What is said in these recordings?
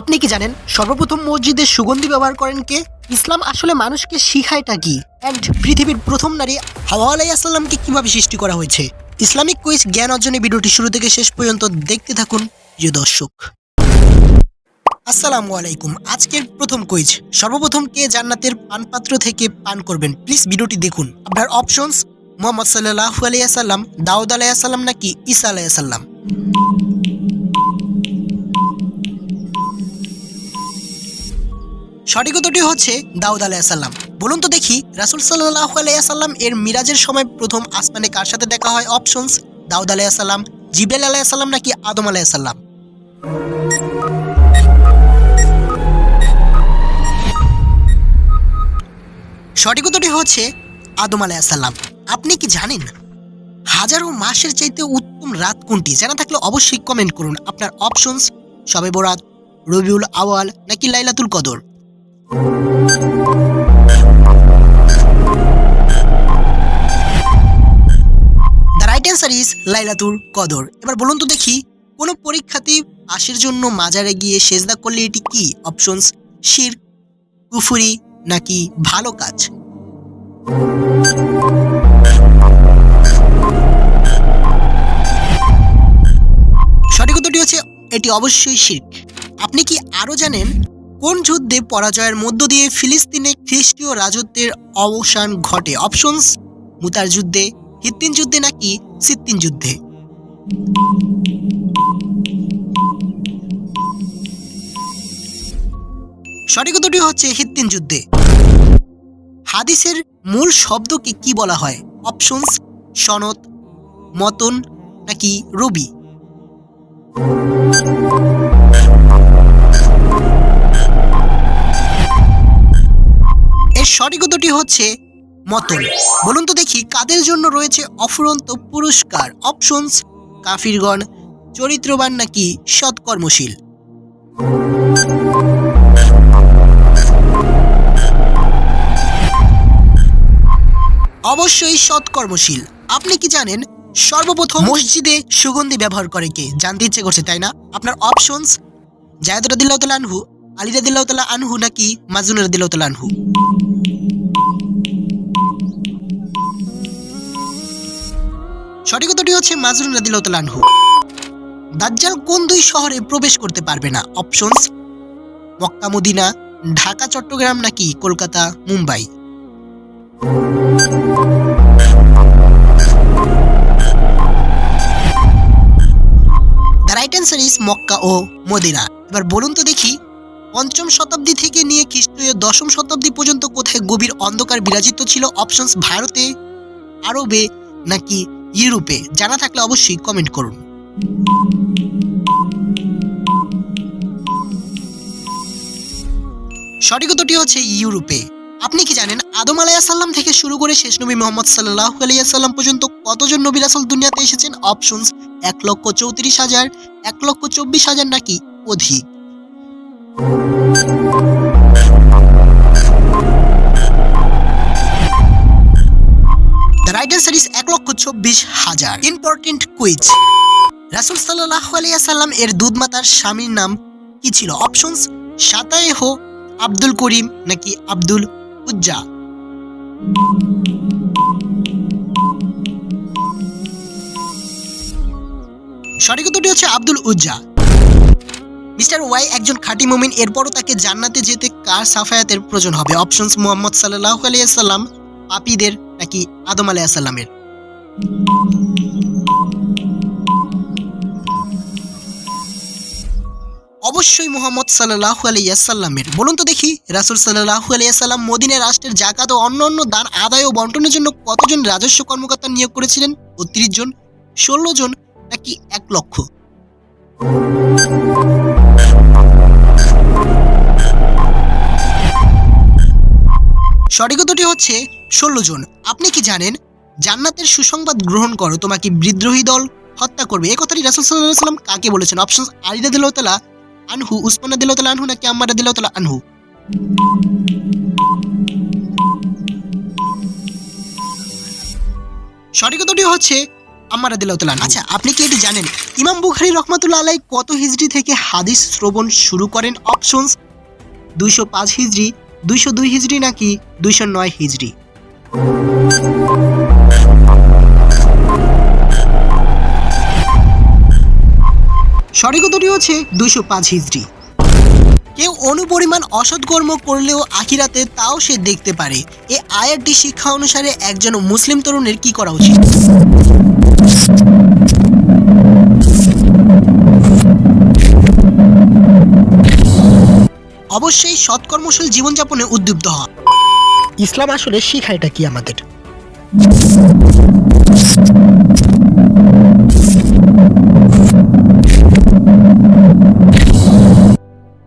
আপনি কি জানেন সর্বপ্রথম মসজিদে সুগন্ধি ব্যবহার করেন কে? ইসলাম আসলে মানুষকে শিখায়টা কি? অ্যান্ড পৃথিবীর প্রথম নারী হাওয়া আলাইসাল্লামকে কীভাবে সৃষ্টি করা হয়েছে? ইসলামিক কুইজ জ্ঞান অর্জনে ভিডিওটি শুরু থেকে শেষ পর্যন্ত দেখতে থাকুন, প্রিয় দর্শক। আসসালামু আলাইকুম। আজকের প্রথম কুইজ। সর্বপ্রথম কে জান্নাতের পানপাত্র থেকে পান করবেন? প্লিজ ভিডিওটি দেখুন। আপনার অপশনস মোহাম্মদ সাল্লাহ আলাইসাল্লাম, দাউদ আলাইসাল্লাম নাকি ঈসা আলাইসাল্লাম সঠিক উত্তরটি হচ্ছে দাউদ আলাইসাল্লাম বলুন তো দেখি, রাসুল সাল্লাহ আলাইসাল্লাম এর মিরাজের সময় প্রথম আসমানে কার সাথে দেখা হয়? অপশনস দাউদ আলাইসাল্লাম জিবেল আলাইসাল্লাম নাকি আদম আলাইসাল্লাম সঠিক উত্তরটি হচ্ছে আদম আলাইসাল্লাম আপনি কি জানেন হাজারো মাসের চাইতে উত্তম রাত কোনটি? জানা থাকলে অবশ্যই কমেন্ট করুন। আপনার অপশনস সবে বরাত, রবিউল আওয়াল নাকি লাইলাতুল কদর? দ্য রাইট অ্যান্সার ইজ লাইলাতুল কদর। এবার বলুন তো দেখি, কোন পরীক্ষাতে পাশের জন্য মাজারে গিয়ে সেজদা করলে এটি কি? অপশনস শির, কুফুরি নাকি ভালো কাজ? সঠিক উত্তরটি হচ্ছে, এটি অবশ্যই শির্ক। আপনি কি আরও জানেন কোন যুদ্ধে পরাজয়ের মধ্য দিয়ে ফিলিস্তিনে খ্রিস্টীয় রাজত্বের অবসান ঘটে? অপশনস মুতার যুদ্ধে, হিত্তিন যুদ্ধে নাকি সিত্তিন যুদ্ধে? সঠিক উত্তরটি হচ্ছে হিত্তিন যুদ্ধে। হাদিসের মূল শব্দকে কি বলা হয়? অপশনস সনত মতন নাকি রবি? সঠিক উত্তরটি হচ্ছে মতন। বলুন তো দেখি কাদের জন্য রয়েছে অফুরন্ত পুরস্কার? অপশনস কাফিরগণ, চরিত্রবান নাকি সৎকর্মশীল? অবশ্যই সৎকর্মশীল। আপনি কি জানেন, সর্বপ্রথম মসজিদে সুগন্ধি ব্যবহার করে কে? জানতে ইচ্ছে করছে, তাই না? আপনার অপশনস জায়দ রাদিল্লাহ তালা আনহু আলী রাদিল্লাহ তালা আনহু নাকি মাজুন রাদিল্লাহ তালা আনহু? সঠিক উত্তরটি হচ্ছে মাজুন রাদিল্লাহ তালা আনহু। দাজ্জাল কোন দুই শহরে প্রবেশ করতে পারবে না? Options Mecca, Medina, Dhaka, Chattogram নাকি Kolkata, Mumbai? The right answer is Mecca O Medina. এবার বলুন তো দেখি পঞ্চম শতাব্দী থেকে নিয়ে খ্রিস্টীয় দশম শতাব্দী পর্যন্ত কোথায় গভীর অন্ধকার বিরাজিত ছিল অপশনস ভারতে, আরবে নাকি ইউরোপে? জানা থাকলে অবশ্যই কমেন্ট করুন। সঠিক উত্তরটি হচ্ছে ইউরোপে। আপনি কি জানেন আদম আলাইসাল্লাম থেকে শুরু করে শেষ নবী মোহাম্মদ সাল্লাহ আলাইসাল্লাম পর্যন্ত কতজন নবী রাসুল দুনিয়াতে এসেছেন? অপশনস এক লক্ষ চৌত্রিশ হাজার, এক লক্ষ চব্বিশ হাজার নাকি অধিক? রাইট অ্যান্সার ইজ এক লক্ষ চব্বিশ হাজার। ইম্পর্টেন্ট কুইজ রাসুল সাল্লাহ আলাইসাল্লাম এর দুধমাতার স্বামীর নাম কি ছিল? অপশনস সাতায়েহ আব্দুল করিম নাকি আব্দুল উজ্জা। সঠিক উত্তরটি হচ্ছে আব্দুল উজ্জা। মিস্টার ওয়াই একজন খাঁটি মুমিন, এরপরও তাকে জান্নাতে যেতে কার সাফায়াতের প্রয়োজন হবে? অপশনস মোহাম্মদ সাল্লাহ আলিয়াল্লাম পাপীদের নাকি আদম আলাইসাল্লামের অবশ্যই মোহাম্মদ সাল্লাহ আলাইসাল্লামের বলুন তো দেখি, রাসুল সাল্লাহ আলাইসাল্লাম মদিনা রাষ্ট্রের জাকাত ও অন্য অন্য দান আদায় ও বন্টনের জন্য কতজন রাজস্ব কর্মকর্তা নিয়োগ করেছিলেন? বত্রিশ জন, ষোলো জন, নাকি এক লক্ষ? সঠিক হচ্ছে ষোলো জন। আপনি কি জানেন? জান্নাতের সুসংবাদ গ্রহণ করো, তোমাকে বিদ্রোহী দল হত্যা করবে। এই কথাটি রাসুল সাল্লাম কাকে বলেছেন? অপশন আলিদা দিল্লাহ আনহু উসমানা দিল্লাহ আনহু, নাকি আম্মারা দিল্লাহ আনহু? সঠিক হচ্ছে আম্মারা দিল্লাহ আচ্ছা আপনি কি এটি জানেন? ইমাম বুখারি রহমাতুল্লাহ আলাই কত হিজড়ি থেকে হাদিস শ্রবণ শুরু করেন? অপশনস দুইশো পাঁচ হিজড়ি দুইশো দুই হিজড়ি নাকি দুইশো নয় হিজড়ি সঠিক উত্তরটি হচ্ছে দুইশো পাঁচ হিজড়ি কেউ অনুপরিমাণ অসৎকর্ম করলেও আখিরাতে তাও সে দেখতে পারে। এ আয়াতটি শিক্ষা অনুসারে একজন মুসলিম তরুণের কি করা উচিত? অবশ্যই সৎকর্মশীল জীবনযাপনে উদ্যুব্ধ হওয়া। ইসলাম আসলে শিখায়টা কি আমাদের?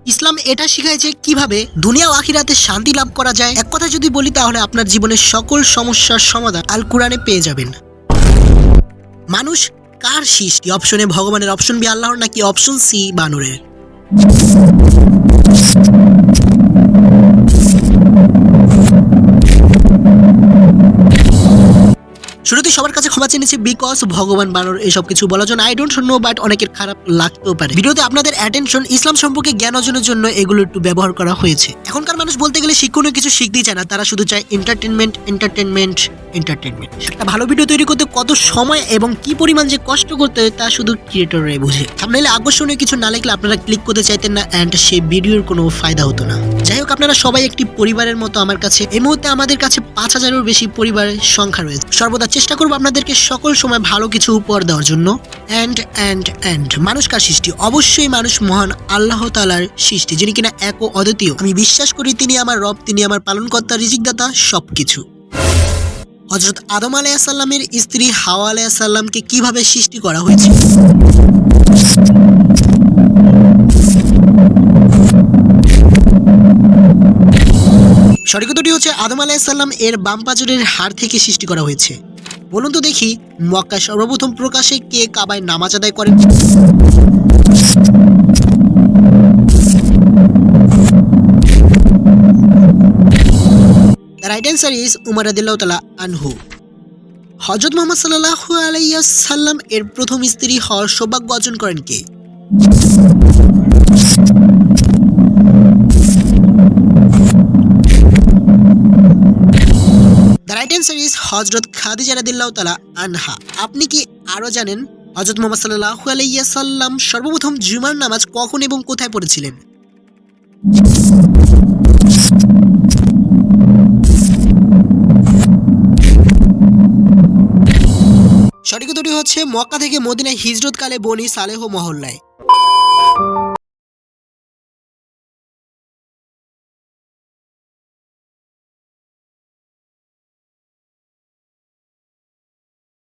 ইসলাম এটা শিখায় যে কীভাবে দুনিয়া ও আখিরাতে শান্তি লাভ করা যায়। এক কথা যদি বলি তাহলে আপনার জীবনের সকল সমস্যার সমাধান আল কোরআনে পেয়ে যাবেন। মানুষ কার সৃষ্টি? অপশনে ভগবানের। অপশন বি আল্লাহর নাকি অপশন সি বানরের? শুরুতে সবার কাছে ক্ষমা চেয়েছি বিকজ ভগবান বানর এসব কিছু বলার জন্য। আই ডোন্ট নো বাট অনেকের খারাপ লাগতেও পারে। ভিডিওতে আপনাদের অ্যাটেনশন ইসলাম সম্পর্কে জ্ঞান অর্জনের জন্য এগুলো একটু ব্যবহার করা হয়েছে। এখনকার মানুষ বলতে গেলে শিক্ষণীয় কিছু শিখতেই চায় না, তারা শুধু চায় এন্টারটেনমেন্ট এন্টারটেনমেন্ট এন্টারটেনমেন্ট একটা ভালো ভিডিও তৈরি করতে কত সময় এবং কি পরিমাণ যে কষ্ট করতে হয় তা শুধু ক্রিয়েটররাই বুঝে। থামনাইলে আকর্ষণীয় কিছু না লিখলে আপনারা ক্লিক করতে চাইতেন না অ্যান্ড সেই ভিডিওর কোনো ফায়দা হতো না। যাই হোক, আপনারা সবাই একটি পরিবারের মতো আমার কাছে। এই মুহূর্তে আমাদের কাছে পাঁচ হাজারেরও বেশি পরিবারের সংখ্যা রয়েছে। সর্বদা চেষ্টা করব আপনাদেরকে সকল সময় ভালো কিছু উপহার দেওয়ার জন্য। অ্যান্ড অ্যান্ড অ্যান্ড মানুষ কার সৃষ্টি? অবশ্যই মানুষ মহান আল্লাহ তালার সৃষ্টি, যিনি কিনা এক ও অদ্বিতীয়। আমি বিশ্বাস করি তিনি আমার রব, তিনি আমার পালনকর্তা, রিজিকদাতা সব কিছু হজরত আদম আলাইসাল্লামের স্ত্রী হাওয়া আলাইসাল্লামকে কীভাবে সৃষ্টি করা হয়েছে? সঠিক হচ্ছে আদম আলাইসাল্লাম এর বাম পাজরের হাড় থেকে সৃষ্টি করা হয়েছে। বলুন তো দেখি মক্কা সর্বপ্রথম প্রকাশে কে কাবায় নামাজ আদায় করেন? রাইট অ্যান্সার ইজ উমার আদিল্লাহ তালা আনহু। হজরত মোহাম্মদ সাল্লাহ আলাইসাল্লাম এর প্রথম স্ত্রী হওয়ার সৌভাগ্য অর্জন করেন কে? রাইট অ্যান্সার ইজ হজরত খাদিজা রাদিল্লাহ তালা আনহা আপনি কি আরও জানেন হজরত মোহাম্মদ সাল্লাহ আলাইসাল্লাম সর্বপ্রথম জুমার নামাজ কখন এবং কোথায় পড়েছিলেন? সঠিক উত্তরটি হচ্ছে মক্কা থেকে মদিনায় হিজরতকালে বনি সালেহ মহল্লায়।